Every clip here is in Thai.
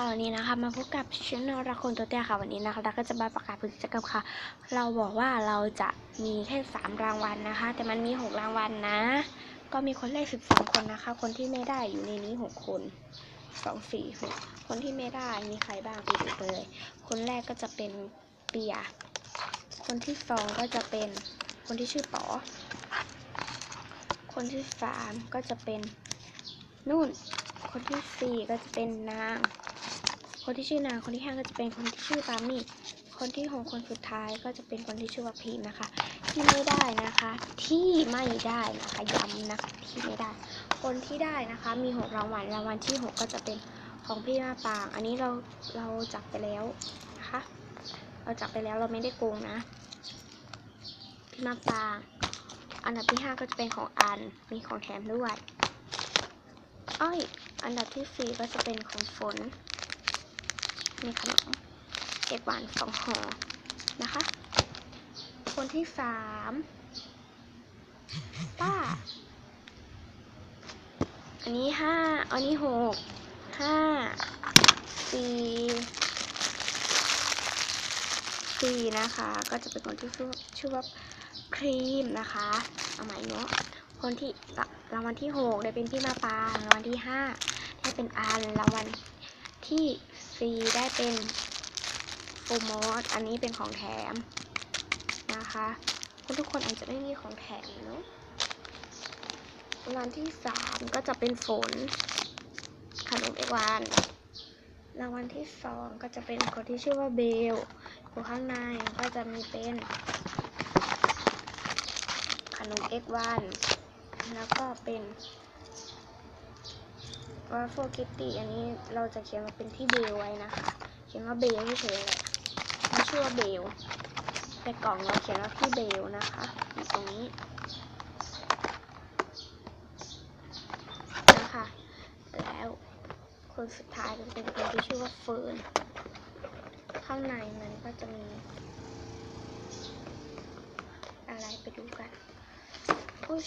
ค่ะวันนี้นะคะมาพบกับช่อรักคนตัวเตี้ยค่ะวันนี้นะคะเราก็จะมาประกาศผลกิจกรรมค่ะ เราบอกว่าเราจะมีแค่สามรางวัลนะคะ แต่มันมีหกรางวัลนะ ก็มีคนเลขสิบสองคนนะคะ คนที่ไม่ได้อยู่ในนี้หกคนสองสี่หกคนที่ไม่ได้มีใครบ้างไปดูเลย คนแรกก็จะเป็นเปีย คนที่สองก็จะเป็นคนที่ชื่อป๋อคนที่สามก็จะเป็นนุ่น คนที่สี่ก็จะเป็นนาง คนที่ชื่อนาง คนที่ห้าก็จะเป็นคนที่ชื่อปามี่คนที่หกคนสุดท้ายก็จะเป็นคนที่ชื่อว่าพีมนะคะ ที่ไม่ได้นะคะ ที่ไม่ได้นะคะย้ำนะคะที่ไม่ได้ คนที่ได้นะคะมีหกรางวัลรางวัลที่หกก็จะเป็นของพี่มาปาง อันนี้เราเราจับไปแล้วนะคะ เราจับไปแล้วเราไม่ได้โกงนะ พี่มาปาง อันดับที่ห้าก็จะเป็นของอันมีของแถมด้วยอ้อย อันดับที่สี่ก็จะเป็นของฝน มีขนมเก็บหวานสองห่อนะคะ คนที่สามป้า อันนี้ห้าอันนี้หกห้าสี่สี่นะคะ ก็จะเป็นคนที่ชื่อชื่อว่าครีมนะคะ เอาใหม่เนาะ คนที่รางวัลที่หกได้เป็นพี่มาปางรางวัลที่ห้าได้เป็นอันรางวัลที่สี่ได้เป็นโฟมอสอันนี้เป็นของแถมนะคะคุณทุกคนอาจจะไม่มีของแถมเนาะรางวัลที่สามก็จะเป็นฝนขนมเอวานรางวัลที่สองก็จะเป็นคนที่ชื่อว่าเบลอยู่ข้างในก็จะมีเป็นขนมเอ็กวัน แล้วก็เป็นว่าโฟกิตตี้อันนี้เราจะเขียนมาเป็นที่เบลไว้นะคะ เขียนว่าเบลเฉยๆเลยไม่ชื่อว่าเบลในกล่องเราเขียนว่าพี่เบลนะคะอยู่ตรงนี้นะคะแล้วคนสุดท้ายก็จะเป็นคนที่ชื่อว่าเฟิร์นข้างในมันก็จะมี อะไรไปดูกันอุ๊ย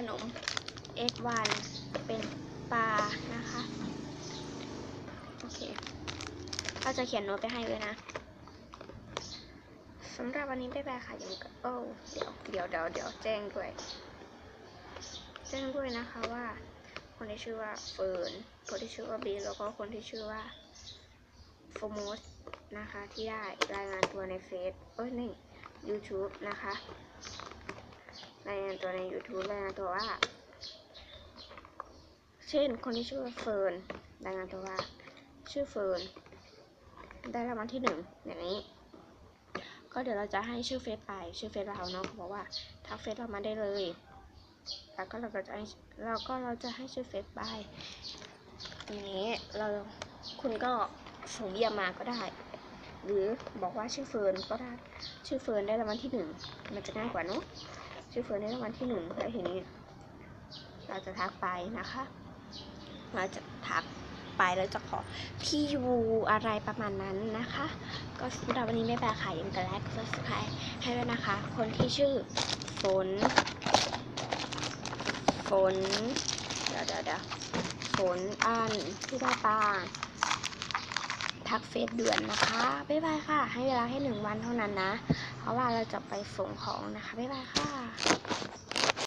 นขนมเอ็กวันเป็นปลานะคะ โอเคก็จะเขียนโน้ตไปให้เลยนะสำหรับวันนี้บ๊ายบายค่ะยังกับโอ้เดี๋ยวเดี๋ยวเดี๋ยวเดี๋ยวแจ้งด้วย แจ้งด้วยนะคะว่า คนที่ชื่อว่าเฟิร์นคนที่ชื่อว่าบีแล้วก็คนที่ชื่อว่าโฟมอสนะคะ ที่ได้รายงานตัวในเฟซเอ้ยนี่ YouTube นะคะ รายงานตัวใน YouTube รายงานตัวว่า เช่นคนที่ชื่อเฟิร์นรายงานตัวว่า ชื่อเฟิร์นได้รางวัลที่หนึ่งอย่างนี้ ก็เดี๋ยวเราจะให้ชื่อเฟซไป ชื่อเฟซเราเนาะเขาบอกว่าทักเฟซเรามาได้เลย แล้วก็เราก็จะให้เราก็เราจะให้ชื่อเฟซไปอย่างนี้เราคุณก็ส่งเยี่ยมมาก็ได้ หรือบอกว่าชื่อเฟิร์นก็ได้ ชื่อเฟิร์นได้รางวัลที่หนึ่งมันจะง่ายกว่าเนอะ ชื่อเฟิร์นได้รางวัลที่หนึ่งแล้วทีนี้ เราจะทักไปนะคะ เราจะทักไปแล้วจะขอที่อยู่อะไรประมาณนั้นนะคะ ก็สำหรับวันนี้ไม่แปลค่ะยังกระแลกซับสไครให้ด้วยนะคะ คนที่ชื่อฝนฝนเดี๋ยวเดี๋ยวเดี๋ยวฝนอันที่ได้ปา ทักเฟซเดือนนะคะ บ๊ายบายค่ะ ให้เวลาแค่หนึ่งวันเท่านั้นนะ เพราะว่าเราจะไปส่งของนะคะ บ๊ายบายค่ะ